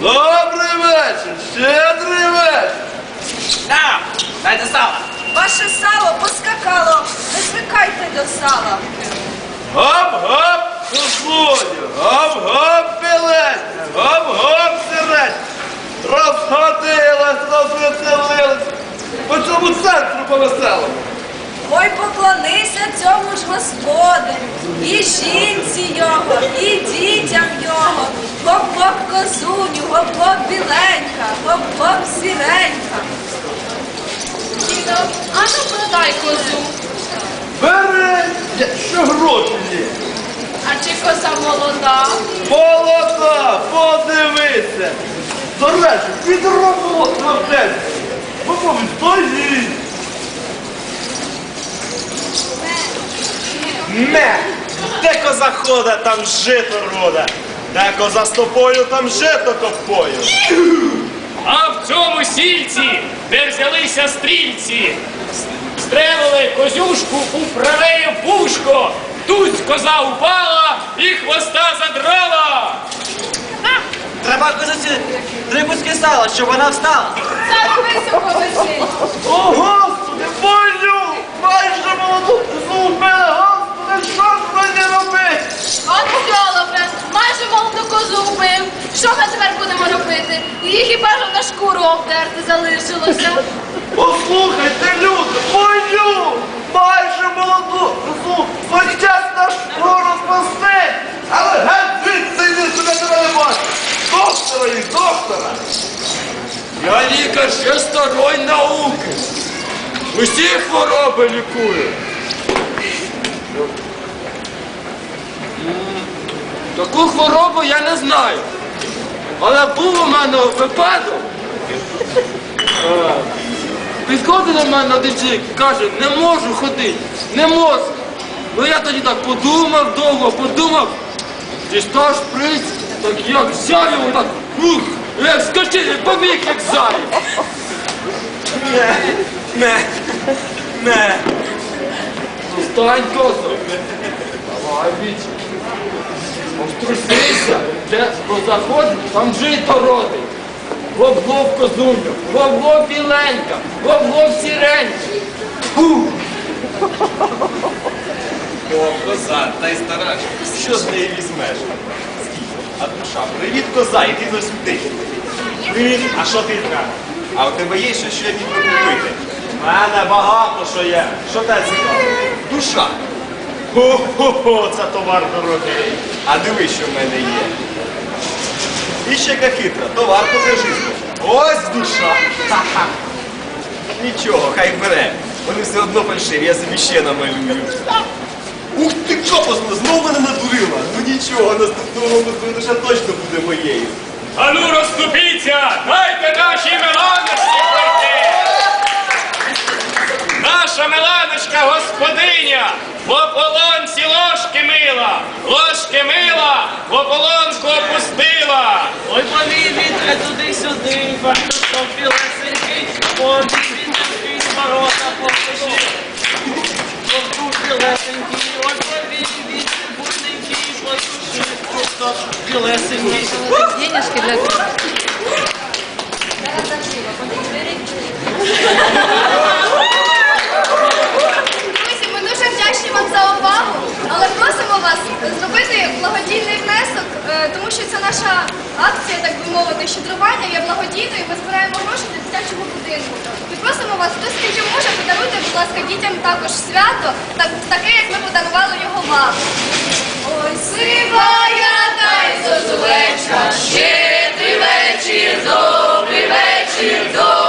Добрий вечір, щедрий вечір. На, дайте сало. Ваше сало поскакало, не звикайте до сала. Гоп-гоп, сусудю, гоп-гоп, білесня, гоп-гоп, сирець. Розходилась, розвеселилась. По цьому центру повесело. Ой, поклонися цьому ж Господи. і жінці його, і дітям його. Гоп-гоп козуню, гоп-гоп біленька, гоп-гоп сіренька. Діду, а ну продай козу. Бери, що гроші є. А чи коза молода? Молода, подивися. До речі, під роботу на день. Попробуй, стоїть. Не! Де коза хода, там жито рода. Де коза з тобою, там жито ковпою. А в цьому сільці, де взялися стрільці, стрелили козюшку у правеє вушко. Тут коза упала і хвоста задрала. Треба козаці дрибузьке сало, щоб вона встала. Зараз високо лежить. О, Господи, болю! Майже молоду зубили, Господи, що ж мені робити? От Йолопе, майже молоду козу вбив. Що ми тепер будемо робити? Її хіба ж на шкуру обдерти залишилося? Послухайте, люди, болю! Майже молоду зуб, хотять наш шкуру спасти, але геть звідси йди, себе тебе не бачу. Доктора і доктора. Я лікар ще старої науки. Усі хвороби лікую. Таку хворобу я не знаю. Але був у мене випадок. Е, Підходить до мене один чоловік каже, не можу ходити, не можу. Ну я тоді так подумав довго, подумав, дістав шприц, так як взяв його так, ух, як скочив, і побіг, як заяць. Не, не, не. Ну, Стань, козо. Давай, віч. Повтрусися, де заходить, там жито родить. Гоп-гоп козуню, гоп-гоп біленька, гоп-гоп сіренька. Фу. О, коза, та й стара. Що з неї візьмеш? Скільки? А душа, привіт, коза, іди за сюди. Привіт, а що ти така? А у тебе є щось, що я міг купити? У мене багато що є. Що тебе цікаво? Душа. Хо-хо-хо, це товар дорогий. А диви, що в мене є. І ще яка хитра, товар покажи. Ось душа. Нічого, хай бере. Вони все одно фальшиві, я собі ще намалюю. Ух ти капосно, знову мене надурила. Ну нічого, наступного року душа точно буде моєю. Ану розступіться, дайте ложки мила, ложки мила, в ополонку опустила. Ой, повій вітре туди-сюди, бачу, білесенький, повій вітренький, з ворота покажи. Повтур білесенький, ой, повій вітре бурненький, посуши, просто білесенький. Денежки для Друзі, свято, так, таке, як ми подарували його вам. Ой, сивая та й зозулечка, щедрий вечір, добрий вечір, добрим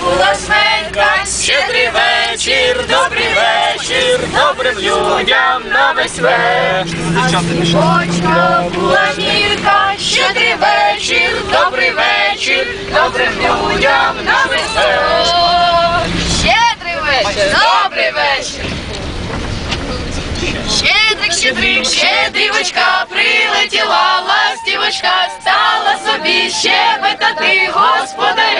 Булашменька, щедрий вечір, добрий вечір, добрим людям на весь вечір. Дівчата, булашмірка, щедрий вечір, добрий вечір, добрим людям на весь вечір. Щедрий вечір, добрий вечір. Щедрик, щедрик, щедрівочка, прилетіла ластівочка, стала собі щебетати, господаря.